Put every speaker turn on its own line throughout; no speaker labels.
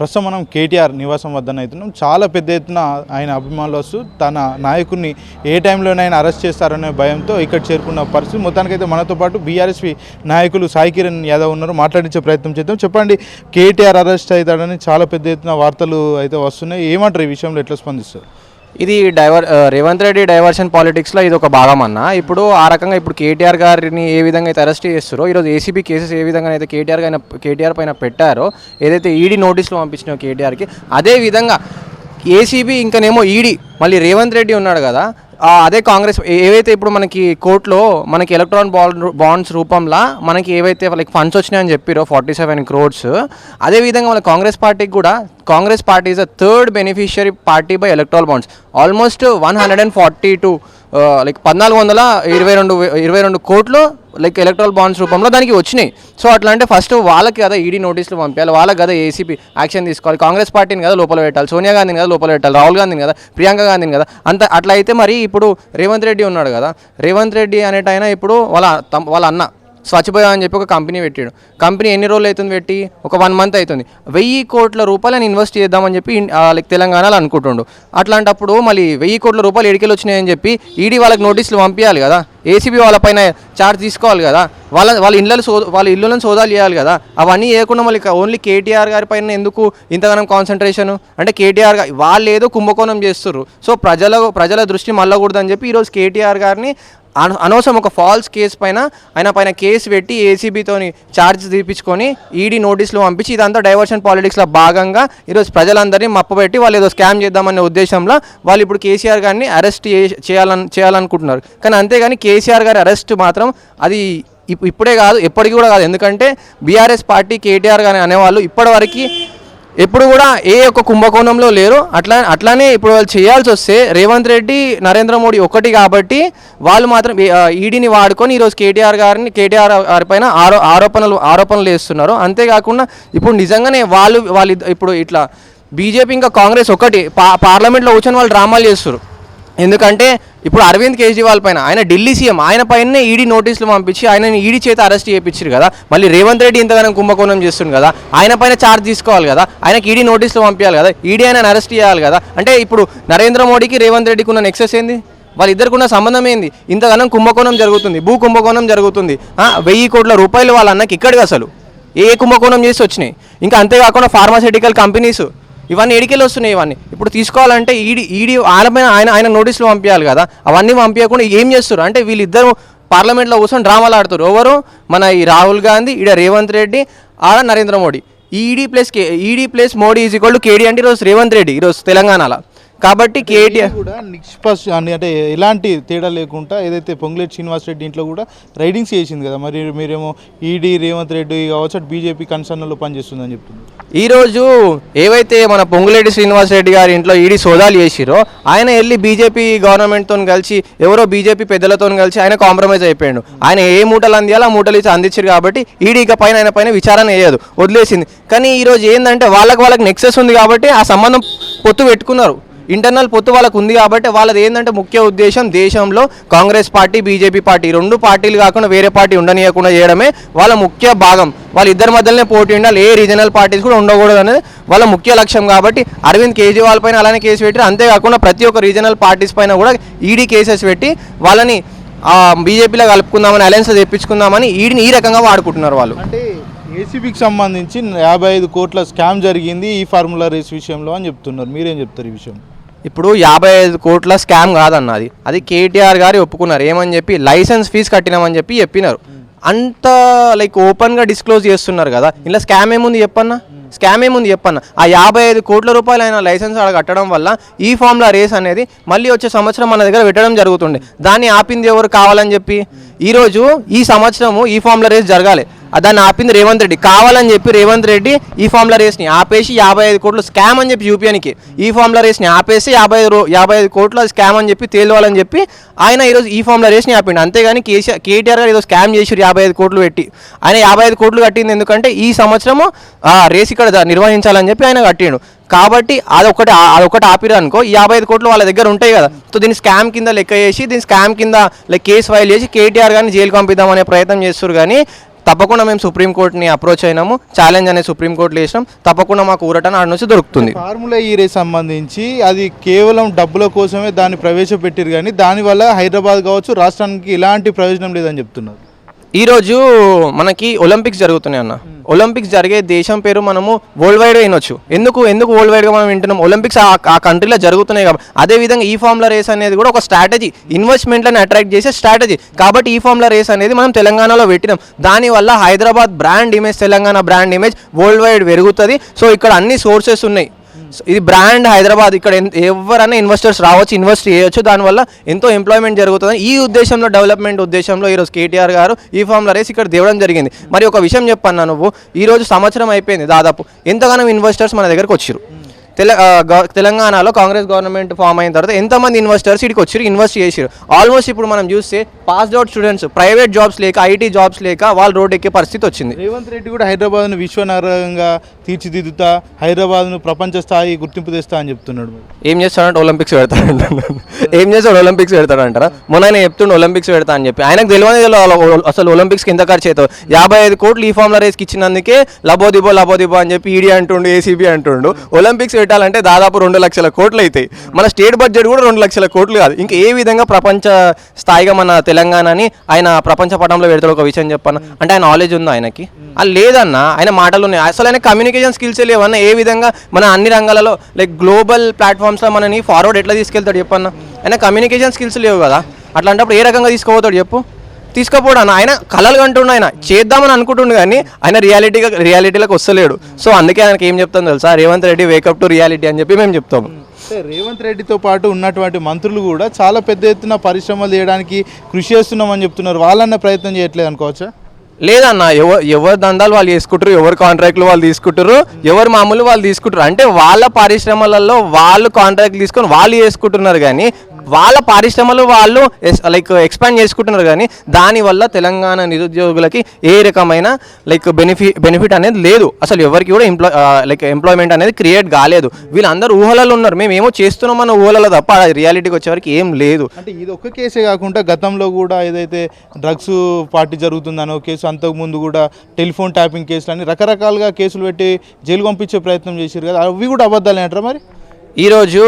ప్రస్తుతం మనం కేటీఆర్ నివాసం వద్దన అవుతున్నాం. చాలా పెద్ద ఎత్తున ఆయన అభిమానులు వస్తూ తన నాయకుడిని ఏ టైంలోనైనా అరెస్ట్ చేస్తారనే భయంతో ఇక్కడ చేరుకున్న పరిస్థితి. మొత్తానికైతే మనతో పాటు బీఆర్ఎస్పీ నాయకులు సాయి కిరణ్ యాదవ్ ఉన్నారు. మాట్లాడించే ప్రయత్నం చేద్దాం. చెప్పండి కేటీఆర్ అరెస్ట్ అవుతాడని చాలా పెద్ద ఎత్తున వార్తలు అయితే వస్తున్నాయి. ఏమంటారు ఈ విషయంలో? ఎట్లా స్పందిస్తారు?
ఇది డైవర్ రేవంత్ రెడ్డి డైవర్షన్ పాలిటిక్స్లో ఇది ఒక భాగం అన్న. ఇప్పుడు ఆ రకంగా ఇప్పుడు కేటీఆర్ గారిని ఏ విధంగా అయితే అరెస్ట్ చేస్తారో ఈరోజు ఏసీబీ కేసెస్ ఏ విధంగా అయితే కేటీఆర్ పైన కేటీఆర్ పైన పెట్టారో ఏదైతే ఈడీ నోటీసులు పంపించినో కేటీఆర్కి అదే విధంగా ఏసీబీ ఇంకనేమో ఈడీ మళ్ళీ రేవంత్ రెడ్డి ఉన్నాడు కదా అదే కాంగ్రెస్ ఏవైతే ఇప్పుడు మనకి కోర్టులో మనకి ఎలక్ట్రాన్ బాండ్ బాండ్స్ రూపంలో మనకి ఏవైతే లైక్ ఫండ్స్ వచ్చినాయని చెప్పారో ఫార్టీ సెవెన్ క్రోడ్స్ అదే విధంగా మన కాంగ్రెస్ పార్టీకి కూడా Congress party is the third beneficiary party by electoral bonds. Almost one hundred and forty two like పద్నాలుగు వందల ఇరవై రెండు ఇరవై రెండు కోట్లు లైక్ ఎలక్ట్రల్ బాండ్స్ రూపంలో దానికి వచ్చినాయి. సో అట్లా అంటే ఫస్ట్ వాళ్ళకి కదా ఈడీ నోటీసులు పంపించాలి వాళ్ళకి కదా ఏసీపీ యాక్షన్ తీసుకోవాలి. కాంగ్రెస్ పార్టీని కదా లోపల పెట్టాలి సోనియా గాంధీని కదా లోపల పెట్టాలి రాహుల్ గాంధీని కదా ప్రియాంక గాంధీని కదా. అంత అట్లా అయితే మరి ఇప్పుడు రేవంత్ రెడ్డి ఉన్నాడు కదా. రేవంత్ రెడ్డి అనేటైనా ఇప్పుడు వాళ్ళ వాళ్ళ అన్న. స్వచ్ఛభయ అని చెప్పి ఒక కంపెనీ పెట్టాడు. కంపెనీ ఎన్ని రోజులు అవుతుంది పెట్టి? ఒక వన్ మంత్ అవుతుంది. వెయ్యి కోట్ల రూపాయలు ఇన్వెస్ట్ చేద్దామని చెప్పి లైక్ తెలంగాణలో అనుకుంటుండు. అట్లాంటప్పుడు మళ్ళీ వెయ్యి కోట్ల రూపాయలు ఎడికెళ్ళి వచ్చినాయని చెప్పి ఈడీ వాళ్ళకి నోటీసులు పంపించాలి కదా? ఏసీబీ వాళ్ళపైన చార్జ్ తీసుకోవాలి కదా? వాళ్ళ వాళ్ళ ఇళ్ళని సో వాళ్ళ ఇల్లులను సోదాలు చేయాలి కదా? అవన్నీ చేయకుండా మళ్ళీ ఓన్లీ కేటీఆర్ గారి పైన ఎందుకు ఇంతగానం కాన్సన్ట్రేషన్ అంటే కేటీఆర్ గారు వాళ్ళు ఏదో కుంభకోణం చేస్తుర్రు. సో ప్రజల ప్రజల దృష్టి మళ్ళకూడదని చెప్పి ఈరోజు కేటీఆర్ గారిని అనవసరం ఒక ఫాల్స్ కేసు పైన ఆయన పైన కేసు పెట్టి ఏసీబీతోని ఛార్జ్ తీపించుకొని ఈడీ నోటీసులు పంపించి ఇదంతా డైవర్షన్ పాలిటిక్స్లో భాగంగా ఈరోజు ప్రజలందరినీ మప్పబెట్టి వాళ్ళు ఏదో స్కామ్ చేద్దామనే ఉద్దేశంలో వాళ్ళు ఇప్పుడు కేసీఆర్ గారిని అరెస్ట్ చేయాలని చేయాలనుకుంటున్నారు. కానీ అంతేగాని కేసీఆర్ గారి అరెస్ట్ మాత్రం అది ఇప్- ఇప్పుడే కాదు ఎప్పటికీ కూడా కాదు. ఎందుకంటే బీఆర్ఎస్ పార్టీ కేటీఆర్ గారి అనేవాళ్ళు ఇప్పటివరకు ఎప్పుడు కూడా ఏ ఒక్క కుంభకోణంలో లేరు. అట్లా అట్లానే ఇప్పుడు వాళ్ళు చేయాల్సి వస్తే రేవంత్ రెడ్డి నరేంద్ర మోడీ ఒకటి కాబట్టి వాళ్ళు మాత్రం ఈడీని వాడుకొని ఈరోజు కేటీఆర్ గారిని కేటీఆర్ గారి పైన ఆరో ఆరోపణలు ఆరోపణలు వేస్తున్నారు. అంతేకాకుండా ఇప్పుడు నిజంగానే వాళ్ళు వాళ్ళు ఇప్పుడు ఇట్లా బీజేపీ ఇంకా కాంగ్రెస్ ఒకటి పా పార్లమెంట్లో కూర్చొని వాళ్ళు డ్రామాలు చేస్తారు ఎందుకంటే ఇప్పుడు అరవింద్ కేజ్రీవాల్ పైన ఆయన ఢిల్లీ సీఎం ఆయన పైన ఈడీ నోటీసులు పంపించి ఆయనని ఈడీ చేత అరెస్ట్ చేయించారు కదా. మళ్ళీ రేవంత్ రెడ్డి ఇంతగానం కుంభకోణం చేస్తుంది కదా. ఆయన పైన ఛార్జ్ తీసుకోవాలి కదా. ఆయనకి ఈడీ నోటీసులు పంపించాలి కదా. ఈడీ ఆయన అరెస్ట్ చేయాలి కదా. అంటే ఇప్పుడు నరేంద్ర మోడీకి రేవంత్ రెడ్డికి ఉన్న నెక్సెస్ ఏంది? వాళ్ళిద్దరికి ఉన్న సంబంధం ఏంది? ఇంతగానం కుంభకోణం జరుగుతుంది భూ కుంభకోణం జరుగుతుంది. వెయ్యి కోట్ల రూపాయలు వాళ్ళ అన్నకి ఇక్కడికి అసలు. ఏ కుంభకోణం చేసి వచ్చినాయి? ఇంకా అంతేకాకుండా ఫార్మాసిటికల్ కంపెనీస్ ఇవన్నీ ఎడికెళ్ళి వస్తున్నాయి ఇవన్నీ. ఇప్పుడు తీసుకోవాలంటే ఈడీ ఈడీ ఆయన ఆయన ఆయన నోటీసులు పంపించాలి కదా. అవన్నీ పంపించకుండా ఏం చేస్తారు అంటే వీళ్ళిద్దరు పార్లమెంట్లో కూర్చొని డ్రామాలు ఆడుతారు ఎవరు? మన ఈ రాహుల్ గాంధీ ఈడ రేవంత్ రెడ్డి ఆడ Narendra Modi. ED plus K ED plus Modi is equal to KD అంటే ఈరోజు రేవంత్ రెడ్డి ఈరోజు తెలంగాణలో. కాబట్టి కేటీఆర్
కూడా నిష్పక్ష అంటే ఎలాంటి తేడా లేకుండా ఏదైతే పొంగులేటి శ్రీనివాస్ రెడ్డి ఇంట్లో కూడా రైడింగ్స్ చేసింది కదా మరి మీరేమో ఈడీ రేవంత్ రెడ్డి కావచ్చు బీజేపీ కన్సర్న్లో పనిచేస్తుందని చెప్తుంది
ఈరోజు ఏవైతే మన పొంగులేటి శ్రీనివాస్ రెడ్డి గారి ఇంట్లో ఈడీ సోదాలు చేసిరో ఆయన వెళ్ళి బీజేపీ గవర్నమెంట్తో కలిసి ఎవరో బీజేపీ పెద్దలతో కలిసి ఆయన కాంప్రమైజ్ అయిపోయాడు. ఆయన ఏ మూటలు అందియాలో ఆ మూటలు ఇచ్చి అందించారు కాబట్టి ఈడీ ఇక పైన ఆయన పైన విచారణ వేయదు వదిలేసింది. కానీ ఈరోజు ఏంటంటే వాళ్ళకి వాళ్ళకి నెక్సెస్ ఉంది కాబట్టి ఆ సంబంధం పొత్తు పెట్టుకున్నారు. ఇంటర్నల్ పొత్తు వాళ్ళకు ఉంది కాబట్టి వాళ్ళది ఏంటంటే ముఖ్య ఉద్దేశం దేశంలో కాంగ్రెస్ పార్టీ బీజేపీ పార్టీ రెండు పార్టీలు కాకుండా వేరే పార్టీ ఉండనీయకుండా చేయడమే వాళ్ళ ముఖ్య భాగం. వాళ్ళ ఇద్దరి మధ్యలోనే పోటీ ఉండాలి. ఏ రీజనల్ పార్టీస్ కూడా ఉండకూడదు అనేది వాళ్ళ ముఖ్య లక్ష్యం కాబట్టి అరవింద్ కేజ్రీవాల్ పైన అలానే కేసు పెట్టి అంతేకాకుండా ప్రతి ఒక్క రీజనల్ పార్టీస్ పైన కూడా ఈడీ కేసెస్ పెట్టి వాళ్ళని బీజేపీలో కలుపుకుందామని అలయన్స్ తెప్పించుకుందామని ఈడిని ఈ రకంగా వాడుకుంటున్నారు వాళ్ళు.
అంటే ఏసీబీకి సంబంధించి యాభై ఐదు కోట్ల స్కామ్ జరిగింది ఈ ఫార్ములా రేస్ విషయంలో అని చెప్తున్నారు. మీరేం చెప్తారు ఈ విషయం?
ఇప్పుడు యాభై ఐదు కోట్ల స్కామ్ కాదన్నది అది. కేటీఆర్ గారు ఒప్పుకున్నారు. ఏమని చెప్పి లైసెన్స్ ఫీజు కట్టినామని చెప్పి చెప్పినారు. అంత లైక్ ఓపెన్గా డిస్క్లోజ్ చేస్తున్నారు కదా. ఇలా స్కామ్ ఏముంది చెప్పన్నా? స్కామ్ ఏముంది చెప్పన్న? ఆ యాభై ఐదు కోట్ల రూపాయలు అయిన లైసెన్స్ అక్కడ కట్టడం వల్ల ఈ ఫామ్లా రేస్ అనేది మళ్ళీ వచ్చే సంవత్సరం మన దగ్గర పెట్టడం జరుగుతుండే. దాన్ని ఆపింది ఎవరు కావాలని చెప్పి? ఈరోజు ఈ సంవత్సరము ఈ ఫామ్లా రేస్ జరగాలి. దాన్ని ఆపింది రేవంత్ రెడ్డి. కావాలని చెప్పి రేవంత్ రెడ్డి ఈ ఫామ్ల రేస్ని ఆపేసి యాభై ఐదు కోట్లు స్కామ్ అని చెప్పి యూపీఎన్కి ఈ ఫామ్ల రేస్ని ఆపేసి యాభై ఐదు యాభై ఐదు కోట్ల స్కామ్ అని చెప్పి తేలవాలని చెప్పి ఆయన ఈరోజు ఈ ఫామ్ల రేస్ని ఆపిండు. అంతేగాని కేసీఆర్ కేటీఆర్ గారు ఏదో స్కామ్ చేసిరు యాభై ఐదు కోట్లు పెట్టి. ఆయన యాభై ఐదు కోట్లు కట్టింది ఎందుకంటే ఈ సంవత్సరము ఆ రేస్ ఇక్కడ నిర్వహించాలని చెప్పి ఆయన కట్టిండు. కాబట్టి అదొకటి అదొకటి ఆపిరు అనుకో ఈ యాభై ఐదు కోట్లు వాళ్ళ దగ్గర ఉంటాయి కదా. సో దీన్ని స్కామ్ కింద లెక్క చేసి దీన్ని స్కామ్ కింద లైక్ కేసు ఫైల్ చేసి కేటీఆర్ గారిని జైలు పంపిద్దామనే ప్రయత్నం చేస్తారు కానీ తప్పకుండా మేము సుప్రీంకోర్టుని అప్రోచ్ అయినాము. ఛాలెంజ్ అనేది సుప్రీంకోర్టులో వేసినాం తప్పకుండా మాకు ఊరటన ఆడ నుంచి దొరుకుతుంది.
ఫార్ములా ఈ రేస్ సంబంధించి అది కేవలం డబ్బుల కోసమే దాన్ని ప్రవేశపెట్టారు కానీ దానివల్ల హైదరాబాద్ కావచ్చు రాష్ట్రానికి ఎలాంటి ప్రయోజనం లేదని చెప్తున్నారు.
ఈరోజు మనకి ఒలింపిక్స్ జరుగుతున్నాయి అన్న. ఒలింపిక్స్ జరిగే దేశం పేరు మనము వరల్డ్ వైడ్ వినొచ్చు ఎందుకు ఎందుకు వరల్డ్ వైడ్గా మనం వింటున్నాం? ఒలింపిక్స్ ఆ కంట్రీలో జరుగుతున్నాయి కాబట్టి అదేవిధంగా ఈ ఫార్ములా రేస్ అనేది కూడా ఒక స్ట్రాటజీ ఇన్వెస్ట్మెంట్లను అట్రాక్ట్ చేసే స్ట్రాటజీ కాబట్టి ఈ ఫార్ములా రేస్ అనేది మనం తెలంగాణలో పెట్టినాం. దానివల్ల Hyderabad brand image Telangana brand image worldwide పెరుగుతుంది. సో ఇక్కడ అన్ని సోర్సెస్ ఉన్నాయి. ఇది బ్రాండ్ హైదరాబాద్ ఇక్కడ ఎవరైనా ఇన్వెస్టర్స్ రావచ్చు ఇన్వెస్ట్ చేయొచ్చు. దానివల్ల ఎంతో ఎంప్లాయ్మెంట్ జరుగుతుంది ఈ ఉద్దేశంలో డెవలప్మెంట్ ఉద్దేశంలో ఈరోజు కేటీఆర్ గారు ఈ ఫామ్లో రేసి ఇక్కడ తేవడం జరిగింది. మరి ఒక విషయం చెప్పన్నా నువ్వు ఈ రోజు సంవత్సరం అయిపోయింది దాదాపు. ఎంతగానో ఇన్వెస్టర్స్ మన దగ్గరకు వచ్చారు తెల తెలంగాణలో కాంగ్రెస్ గవర్నమెంట్ ఫామ్ అయిన తర్వాత ఎంతమంది ఇన్వెస్టర్స్ ఇక్కడికి వచ్చారు ఇన్వెస్ట్ చేసారు ఆల్మోస్ట్ ఇప్పుడు మనం చూస్తే passed out students private jobs లేక ఐటీ జాబ్స్ లేక వాళ్ళు రోడ్ ఎక్కే పరిస్థితి వచ్చింది.
రేవంత్ రెడ్డి కూడా హైదరాబాద్ను విశ్వనగరంగా తీర్చిదిద్దుతా హైదరాబాద్ను ప్రపంచ స్థాయి గుర్తింపు తెస్తా అని చెప్తున్నాడు.
ఏం చేస్తాడంటే ఒలింపిక్స్ పెడతాడంట. ఏం చేస్తాడు? ఒలింపిక్స్ పెడతాడంటారా? మొన్న ఆయన చెప్తుండే ఒలింపిక్స్ పెడతా అని చెప్పి. ఆయనకు తెలియదు తెలియదు అసలు ఒలింపిక్స్కి ఎంత ఖర్చు అవుతావు యాభై ఐదు కోట్లు ఈ ఫామ్లో రేస్కి ఇచ్చినందుకే లబోదిబో లబోదిబో అని చెప్పి ఈడీ అంటుండు ఏసీబీ అంటుండు. ఒలింపిక్స్ పెట్టాలంటే దాదాపు రెండు లక్షల కోట్లు అవుతాయి. మన స్టేట్ బడ్జెట్ కూడా రెండు లక్షల కోట్లు కాదు. ఇంకా ఏ విధంగా ప్రపంచ స్థాయిగా మన తెలంగాణని ఆయన ప్రపంచ పటంలో పెడతాడు ఒక విషయం చెప్పాను? అంటే ఆయన నాలెడ్జ్ ఉందా ఆయనకి? అది లేదన్న ఆయన మాటలు ఉన్నాయి. అసలు ఆయన కమ్యూనికేషన్ స్కిల్స్ లేవన్న ఏ విధంగా మన అన్ని రంగాలలో లైక్ గ్లోబల్ ప్లాట్ఫామ్స్లో మనని ఫార్వర్డ్ ఎట్లా తీసుకెళ్తాడు చెప్పన్న? ఆయన కమ్యూనికేషన్ స్కిల్స్ లేవు కదా. అట్లాంటప్పుడు ఏ రకంగా తీసుకుపోతాడు చెప్పు? తీసుకుపోడు అన్న ఆయన కలలు కంటుండు ఆయన. చేద్దామని అనుకుంటుండు కానీ ఆయన రియాలిటీగా రియాలిటీలోకి వస్తలేడు. సో అందుకే ఆయనకి ఏం చెప్తాను తెలుసా? Revanth Reddy wake up to reality అని చెప్పి మేము చెప్తాము
అంటే రేవంత్ రెడ్డితో పాటు ఉన్నటువంటి మంత్రులు కూడా చాలా పెద్ద ఎత్తున పరిశ్రమలు చేయడానికి కృషి చేస్తున్నామని చెప్తున్నారు. వాళ్ళన్న ప్రయత్నం చేయట్లేదు అనుకోవచ్చా?
లేదన్న ఎవరు ఎవరు దందాలు వాళ్ళు చేసుకుంటారు ఎవరు కాంట్రాక్ట్లు వాళ్ళు తీసుకుంటారు ఎవరు మామూలు వాళ్ళు తీసుకుంటారు. అంటే వాళ్ళ పరిశ్రమలలో వాళ్ళు కాంట్రాక్ట్లు తీసుకొని వాళ్ళు చేసుకుంటున్నారు కానీ వాళ్ళ పరిశ్రమలు వాళ్ళు లైక్ ఎక్స్పాండ్ చేసుకుంటున్నారు కానీ దానివల్ల తెలంగాణ నిరుద్యోగులకి ఏ రకమైన లైక్ బెనిఫిట్ బెనిఫిట్ అనేది లేదు. అసలు ఎవరికి కూడా ఎంప్లాయ్ లైక్ ఎంప్లాయ్మెంట్ అనేది క్రియేట్ కాలేదు. వీళ్ళందరూ ఊహలలో ఉన్నారు. మేము ఏమో చేస్తున్నాం అన్న ఊహలలో తప్ప రియాలిటీకి వచ్చేవరకు ఏం లేదు.
అంటే ఇది ఒక్క కేసే కాకుండా గతంలో కూడా ఏదైతే డ్రగ్స్ పార్టీ జరుగుతుందనో కేసు అంతకుముందు కూడా టెలిఫోన్ ట్యాపింగ్ కేసులు అని రకరకాలుగా కేసులు పెట్టి జైలు పంపించే ప్రయత్నం చేశారు కదా అవి కూడా అబద్ధాలు అంటారా మరి?
ఈరోజు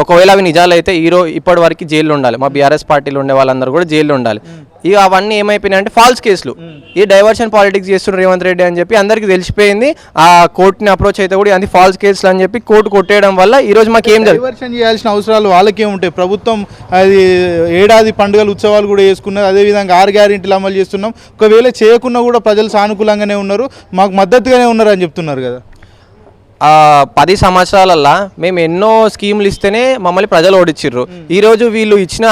ఒకవేళ అవి నిజాలైతే ఈరో ఇప్పటి వరకు జైల్లో ఉండాలి. మా బీఆర్ఎస్ పార్టీలో ఉండే వాళ్ళందరూ కూడా జైల్లో ఉండాలి. ఇక అవన్నీ ఏమైపోయినాయి అంటే ఫాల్స్ కేసులు. ఈ డైవర్షన్ పాలిటిక్స్ చేస్తున్న రేవంత్ రెడ్డి అని చెప్పి అందరికీ తెలిసిపోయింది. ఆ కోర్టుని అప్రోచ్ అయితే కూడా అది ఫాల్స్ కేసులు అని చెప్పి కోర్టు కొట్టేయడం వల్ల ఈ రోజు మాకు ఏం
డైవర్షన్ చేయాల్సిన అవసరాలు వాళ్ళకే ఉంటాయి. ప్రభుత్వం అది ఏడాది పండుగలు ఉత్సవాలు కూడా చేసుకున్నది. అదేవిధంగా ఆరు గ్యారెంటీలు అమలు చేస్తున్నాం. ఒకవేళ చేయకున్నా కూడా ప్రజలు సానుకూలంగానే ఉన్నారు. మాకు మద్దతుగానే ఉన్నారు అని చెప్తున్నారు కదా.
పది సంవత్సరాలల్లా మేము ఎన్నో స్కీములు ఇస్తేనే మమ్మల్ని ప్రజలు ఓడిచ్చిర్రు. ఈ రోజు వీళ్ళు ఇచ్చిన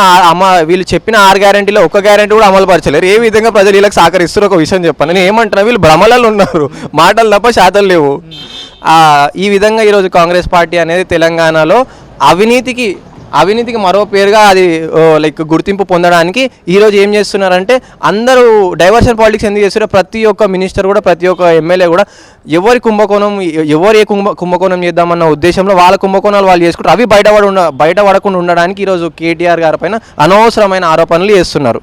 వీళ్ళు చెప్పిన ఆరు గ్యారెంటీలో ఒక గ్యారెంటీ కూడా అమలు పరచలేరు. ఏ విధంగా ప్రజలు వీళ్ళకి సహకరిస్తారు ఒక విషయం చెప్పాను నేను ఏమంటున్నా వీళ్ళు భ్రమలలో ఉన్నారు. మాటలు తప్ప శాతం లేవు. ఈ విధంగా ఈరోజు కాంగ్రెస్ పార్టీ అనేది తెలంగాణలో అవినీతికి అవినీతికి మరో పేరుగా అది లైక్ గుర్తింపు పొందడానికి ఈరోజు ఏం చేస్తున్నారంటే అందరూ డైవర్షన్ పాలిటిక్స్ ఎందుకు చేస్తున్నారో ప్రతి ఒక్క మినిస్టర్ కూడా ప్రతి ఒక్క ఎమ్మెల్యే కూడా ఎవరి కుంభకోణం ఎవరు ఏ కుంభ కుంభకోణం చేద్దామన్న ఉద్దేశంలో వాళ్ళ కుంభకోణాలు వాళ్ళు చేసుకుంటారు అవి బయటపడి ఉండ బయటపడకుండా ఉండడానికి ఈరోజు కేటీఆర్ గారి పైన అనవసరమైన ఆరోపణలు చేస్తున్నారు.